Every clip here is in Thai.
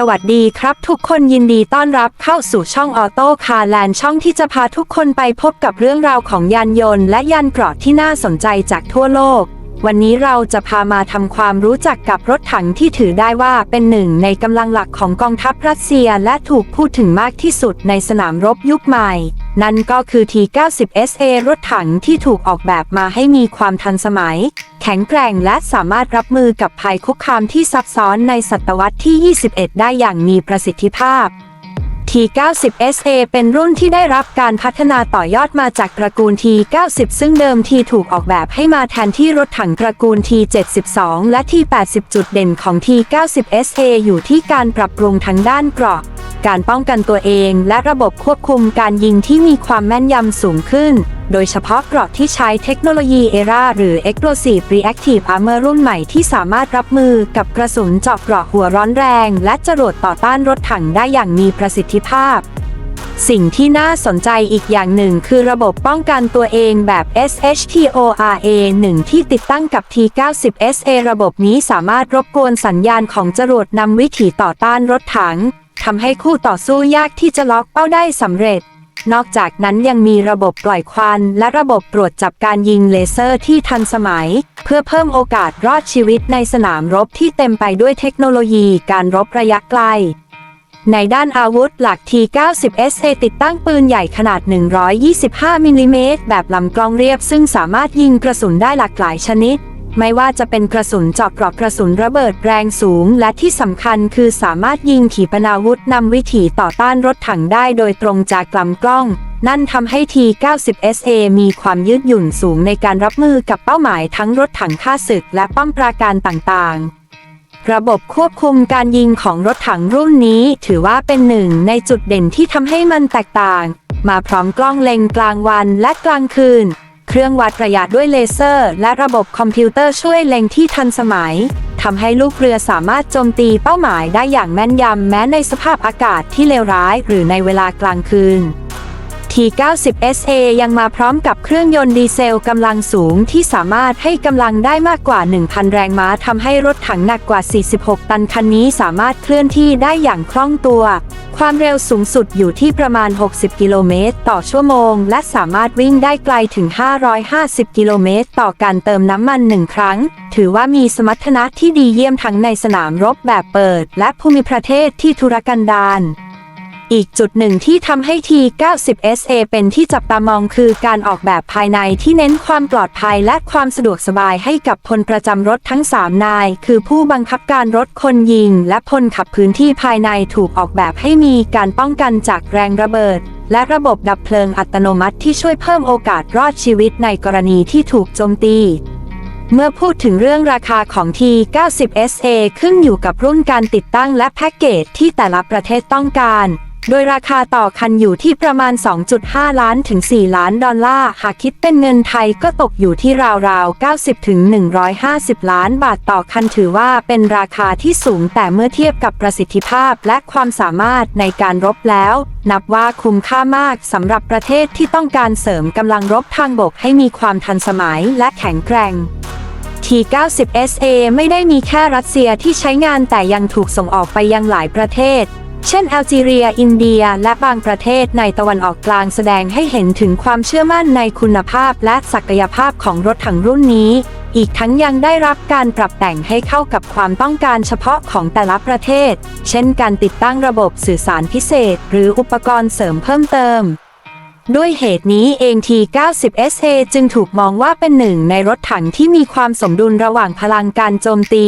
สวัสดีครับทุกคนยินดีต้อนรับเข้าสู่ช่องออโต้คาร์แลนด์ช่องที่จะพาทุกคนไปพบกับเรื่องราวของยานยนต์และยานเกราะที่น่าสนใจจากทั่วโลก วันนี้เราจะพามาทำความรู้จักกับรถถังที่ถือได้ว่าเป็นหนึ่งในกำลังหลักของกองทัพรัสเซียและถูกพูดถึงมากที่สุดในสนามรบยุคใหม่ นั่นก็คือ T-90SA รถถังที่ถูกออกแบบมาให้มีความทันสมัย แข็งแกร่งและสามารถรับมือกับภัยคุกคามที่ซับซ้อนในศตวรรษที่ 21 ได้อย่างมีประสิทธิภาพ T90SA เป็นรุ่นที่ได้รับการพัฒนาต่อยอดมาจากตระกูล T90 ซึ่งเดิมทีถูกออกแบบให้มาแทนที่รถถังตระกูล T72 และ T80 จุดเด่นของ T90SA อยู่ที่การปรับปรุงทางด้านเกราะ การป้องกันตัวเอง และระบบควบคุมการยิงที่มีความแม่นยำสูงขึ้น โดยเฉพาะเกราะที่ใช้เทคโนโลยีเอราหรือ Explosive Reactive Armor รุ่นใหม่ที่สามารถรับมือกับกระสุนเจาะเกราะหัวร้อนแรง และจรวดต่อต้านรถถังได้อย่างมีประสิทธิภาพสิ่งที่น่าสนใจอีกอย่างหนึ่งคือระบบป้องกันตัวเองแบบ SHTORA 1 ที่ติดตั้งกับ T90SA ระบบนี้สามารถรบกวนสัญญาณของจรวดนำวิถีต่อต้านรถถัง ทำให้คู่ต่อสู้ยากที่จะล็อกเป้าได้สำเร็จ นอกจากนั้นยังมีระบบปล่อยควัน และระบบตรวจจับการยิงเลเซอร์ที่ทันสมัย เพื่อเพิ่มโอกาสรอดชีวิตในสนามรบที่เต็มไปด้วยเทคโนโลยีการรบระยะไกลในด้านอาวุธหลัก T90SA ติดตั้งปืนใหญ่ขนาด 125 มิลลิเมตรแบบลำกล้องเรียบซึ่งสามารถยิงกระสุนได้หลากหลายชนิด ไม่ว่าจะเป็นกระสุนเจาะเกราะกระสุนระเบิดแรงสูง และที่สำคัญคือสามารถยิงขีปนาวุธนำวิถีต่อต้านรถถังได้โดยตรงจากลำกล้อง นั่นทำให้ T90SA มีความยืดหยุ่นสูงในการรับมือกับเป้าหมายทั้งรถถังฆ่าศึกและป้อมปราการต่างๆระบบควบคุมการยิงของรถถังรุ่นนี้ถือว่าเป็นหนึ่งในจุดเด่นที่ทำให้มันแตกต่าง มาพร้อมกล้องเล็งกลางวันและกลางคืน รื่องวัดระยะด้วยเลเซอร์ และระบบคอมพิวเตอร์ช่วยเล็งที่ทันสมัยทำให้ลูกเรือสามารถโจมตีเป้าหมายได้อย่างแม่นยำแม้ในสภาพอากาศที่เลวร้าย หรือในเวลากลางคืน T90SA ยังมาพร้อมกับเครื่องยนต์ดีเซลกำลังสูงที่สามารถให้กำลังได้มากกว่า 1,000 แรงม้าทำให้รถถังหนักกว่า 46 ตันคันนี้สามารถเคลื่อนที่ได้อย่างคล่องตัว ความเร็วสูงสุดอยู่ที่ประมาณ 60 กิโลเมตรต่อชั่วโมง และสามารถวิ่งได้ไกลถึง 550 กิโลเมตรต่อการเติมน้ำมันหนึ่งครั้ง ถือว่ามีสมรรถนะที่ดีเยี่ยมทั้งในสนามรบแบบเปิด และภูมิประเทศที่ทุรกันดาร อีกจุดหนึ่งที่ทำให้ T90SA เป็นที่จับตามองคือการออกแบบภายในที่เน้นความปลอดภัยและความสะดวกสบายให้กับพลประจำรถทั้ง 3 นาย คือผู้บังคับการรถคนยิง และพลขับพื้นที่ภายในถูกออกแบบให้มีการป้องกันจากแรงระเบิด และระบบดับเพลิงอัตโนมัติที่ช่วยเพิ่มโอกาสรอดชีวิตในกรณีที่ถูกโจมตีเมื่อพูดถึงเรื่องราคาของ T90SA ขึ้นอยู่กับรุ่นการติดตั้งและแพ็กเกจที่แต่ละประเทศต้องการ โดยราคาต่อคันอยู่ที่ประมาณ 2.5 ล้านถึง 4 ล้านดอลลาร์ หากคิดเป็นเงินไทยก็ตกอยู่ที่ราวๆ 90 ถึง 150 ล้านบาทต่อคันถือว่าเป็นราคาที่สูงแต่เมื่อเทียบกับประสิทธิภาพและความสามารถในการรบแล้ว นับว่าคุ้มค่ามากสำหรับประเทศที่ต้องการเสริมกำลังรบทางบกให้มีความทันสมัยและแข็งแกร่ง T90SA ไม่ได้มีแค่รัสเซียที่ใช้งานแต่ยังถูกส่งออกไปยังหลายประเทศ เช่นแอลจีเรีย อินเดีย และบางประเทศในตะวันออกกลางแสดงให้เห็นถึงความเชื่อมั่นในคุณภาพและศักยภาพของรถถังรุ่นนี้ อีกทั้งยังได้รับการปรับแต่งให้เข้ากับความต้องการเฉพาะของแต่ละประเทศ เช่นการติดตั้งระบบสื่อสารพิเศษ หรืออุปกรณ์เสริมเพิ่มเติมด้วยเหตุนี้เอง T90SA จึงถูกมองว่าเป็นหนึ่งในรถถังที่มีความสมดุลระหว่างพลังการโจมตี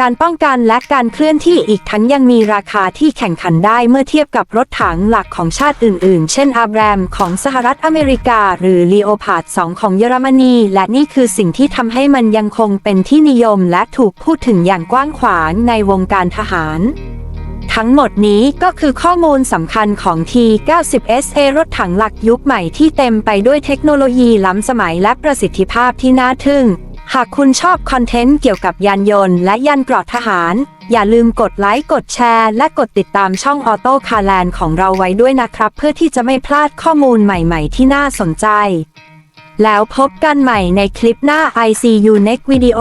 การป้องกันและการเคลื่อนที่อีกทั้งยังมีราคาที่แข่งขันได้เมื่อเทียบกับรถถังหลักของชาติอื่นๆ เช่นอาแบรมของสหรัฐอเมริกา หรือลีโอพาร์ด2ของเยอรมนี และนี่คือสิ่งที่ทำให้มันยังคงเป็นที่นิยมและถูกพูดถึงอย่างกว้างขวางในวงการทหาร ทั้งหมดนี้ก็คือข้อมูลสำคัญของ T90SA รถถังหลักยุคใหม่ที่เต็มไปด้วยเทคโนโลยีล้ำสมัยและประสิทธิภาพที่น่าทึ่ง หากคุณชอบคอนเทนต์เกี่ยวกับยานยนต์และยานเกราะทหาร อย่าลืมกดไลค์กดแชร์ และกดติดตามช่องออโต้คาแลนของเราไว้ด้วยนะครับ เพื่อที่จะไม่พลาดข้อมูลใหม่ๆที่น่าสนใจ แล้วพบกันใหม่ในคลิปหน้า ICU Next Video